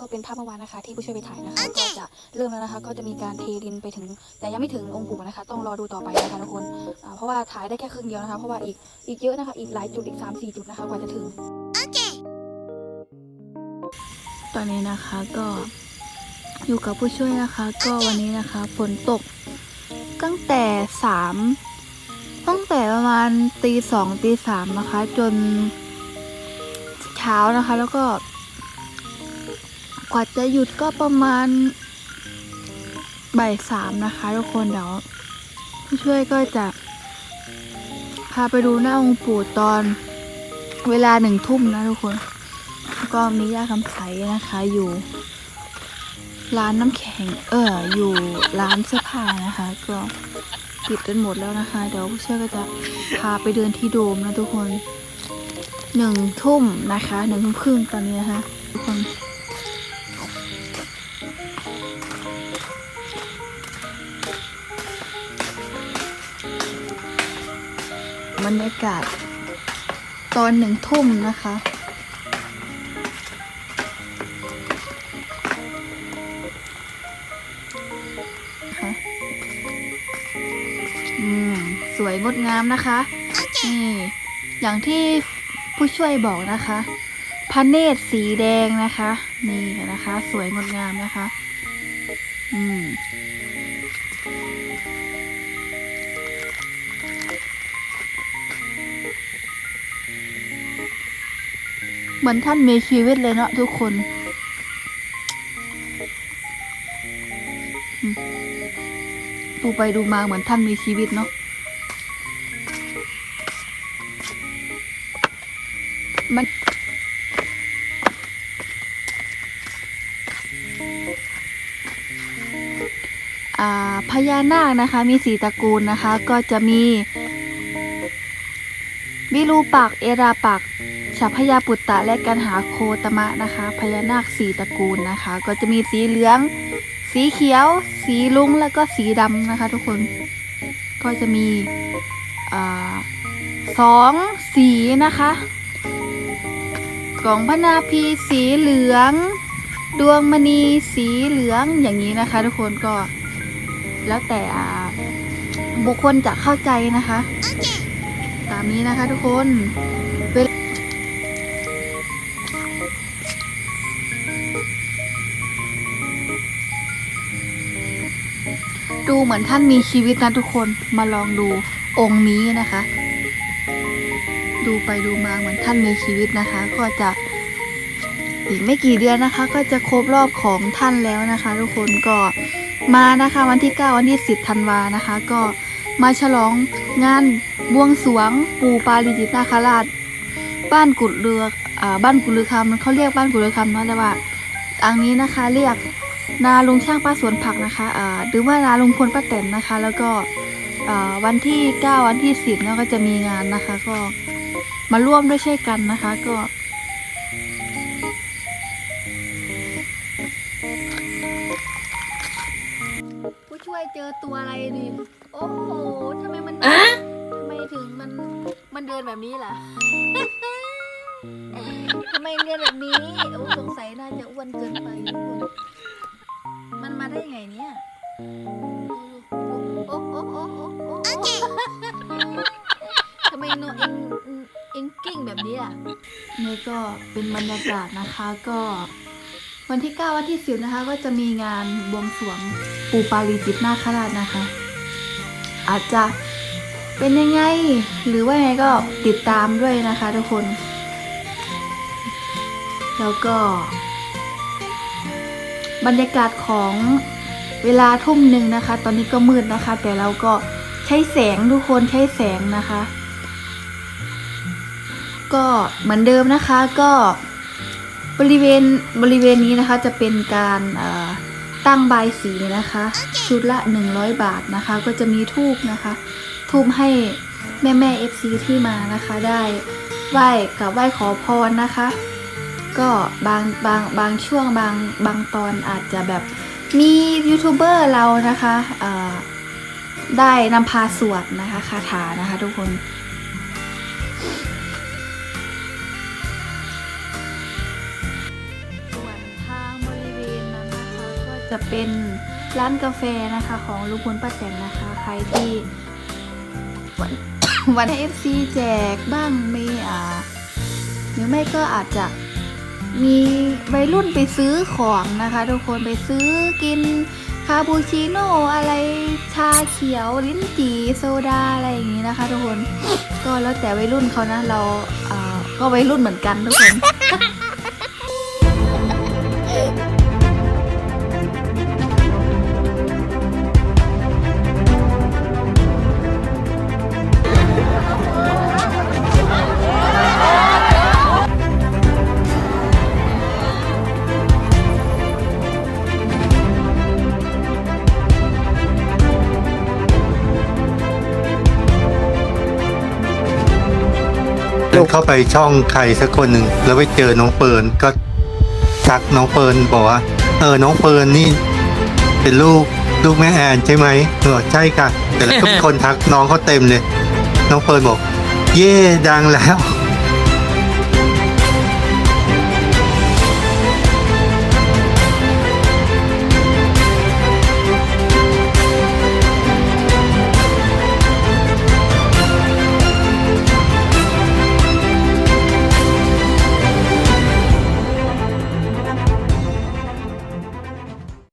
ก็เป็นภาพเมื่อวานนะคะ ที่ผู้ช่วยไปถ่ายนะคะ ก็จะเริ่มแล้วนะคะ ก็จะมีการเทดินไปถึง แต่ยังไม่ถึงองค์ปู่นะคะ ต้องรอดูต่อไปนะคะทุกคนอ่าเพราะว่าถ่ายได้แค่ครึ่งเดียวนะคะ เพราะว่าอีกอีกเยอะนะคะ อีกหลายจุดอีก3 4จุดนะคะกว่าจะถึง ตอนนี้นะคะก็อยู่กับผู้ช่วยนะคะ ก็วันนี้นะคะฝนตกตั้งแต่สามตั้งแต่ประมาณตีสองตีสามนะคะ จนเช้านะคะ แล้วก็ กว่าจะหยุดก็ประมาณบ่ายสามนะคะทุกคนเดี๋ยวผู้ช่วยก็จะพาไปดูหน้าองค์ปู่ตอนเวลาหนึ่งทุ่มนะทุกคน ก็มีย่าคำใสนะคะอยู่ ร้านน้ำแข็งเอออยู่ร้านเสื้อผ้านะคะ ก็ปิดกันหมดแล้วนะคะ เดี๋ยวผู้ช่วยก็จะพาไปเดินที่โดมนะทุกคนหนึ่งทุ่มนะคะหนึ่งทุ่มครึ่งตอนนี้นะคะทุกคน รรยากาศ ตอนหนึ่งทุ่มนะคะค่ะอืม สวยงดงามนะคะ นี่ อย่างที่ผู้ช่วยบอกนะคะพระเนตรสีแดงนะคะ นี่นะคะ สวยงดงามนะคะ อืม เหมือนท่านมีชีวิตเลยเนาะทุกคน ดูไปดูมาเหมือนท่านมีชีวิตเนาะมันอ่าพญานาคนะคะมีสีตระกูลนะคะ ก็จะมี วิรูปักษ์เอราปัก ษ์ฉัพพยาปุตตะและกันหาโคตมะนะคะ พญานาคสีตระกูลนะคะ ก็จะมีสีเหลือง สีเขียว สีลุ้งแล้วก็สีดำนะคะ ทุกคนก็จะมีอาสองสีนะคะกล่องพระนาพีสีเหลือง ดวงมณีสีเหลืองอย่างนี้นะคะ ทุกคนก็แล้วแต่อ่าบุคคลจะเข้าใจนะคะ ตามนี้นะคะทุกคนเวลา เหมือนท่านมีชีวิตนะทุกคนมาลองดูองค์นี้นะคะ ดูไปดูมาเหมือนท่านมีชีวิตนะคะ ก็จะอีกไม่กี่เดือนนะคะ ก็จะครบรอบของท่านแล้วนะคะ ทุกคนก็มานะคะวันที่ 9 วันที่ 10ธันวานะคะ ก็มาฉลองงานบวงสรวงปู่ปาริจิตนาคราช บ้านกุดเรืออ่าบ้านกุดเรือคำเขาเรียกบ้านกุดเรือคำเนาะแต่ว่าอังนี้นะคะเรียก นาลุงช่างป้าสวนผักนะคะอ่าหรือว่านาลุงพลป้าแตนนะคะ แล้วก็อ่าวันที่ 9 วันที่ 10เนาะก็จะมีงานนะคะ ก็มาร่วมด้วยช่วยกันนะคะก็ผู้ช่วยเจอตัวอะไรดิโอ้โหทำไมมันอะทำไมถึงมันมันเดินแบบนี้ล่ะทำไมเดินแบบนี้โอ้สงสัยน่าจะอ้วนเกินไปทุกคน มันมาได้ยังไงเนี่ยโอ้โอ้โอ้โอ้โอ้โอ้ทำไมโนเองเองกิ้งแบบนี้อะนี่ก็เป็นบรรยากาศนะคะก็ วันที่ 9 วันที่ 10 นะคะ ก็จะมีงานบวงสรวงปู่ปาริจิตนาคราชนะคะ อาจจะเป็นยังไง หรือว่ายังไงก็ติดตามด้วยนะคะทุกคน แล้วก็ บรรยากาศของเวลาทุ่มหนึ่งนะคะ ตอนนี้ก็มืดนะคะ แต่เราก็ใช้แสงทุกคนใช้แสงนะคะ ก็เหมือนเดิมนะคะก็บริเวณบริเวณนี้นะคะจะเป็นการตั้งใบสีนะคะ ชุดละ 100 บาทนะคะ ก็จะมีทูบนะคะทูบให้แม่แม่เอฟซีที่มานะคะได้ไหว้กับไหว้ขอพรนะคะ ก็บางบางบางช่วงบางบางตอนอาจจะแบบมียูทูบเบอร์เรานะคะได้นำพาสวดนะคะคาถานะคะทุกคนส่วนทางบริเวณนะคะก็จะเป็นร้านกาแฟนะคะของลุงพลป้าแตนนะคะ ใครที่วันวันให้ FC แจกบ้างมีอ่าหรือไม่ก็อาจจะ มีวัยรุ่นไปซื้อของนะคะ ทุกคนไปซื้อกินคาปูชิโน่อะไรชาเขียวลิ้นจี่โซดาอะไรอย่างนี้นะคะ ทุกคนก็แล้วแต่วัยรุ่นเขานะเราอ่าก็วัยรุ่นเหมือนกันทุกคน เดินเข้าไปช่องใครสักคนหนึ่งแล้วไปเจอน้องเปิร์นก็ทักน้องเปิร์นบอกว่า เออน้องเปิร์นนี่ เป็นลูกลูกแม่แอนใช่ไหมเออใช่ค่ะ แต่แล้วก็มีคนทักน้องเขาเต็มเลย น้องเปิร์นบอก เย่ดังแล้ว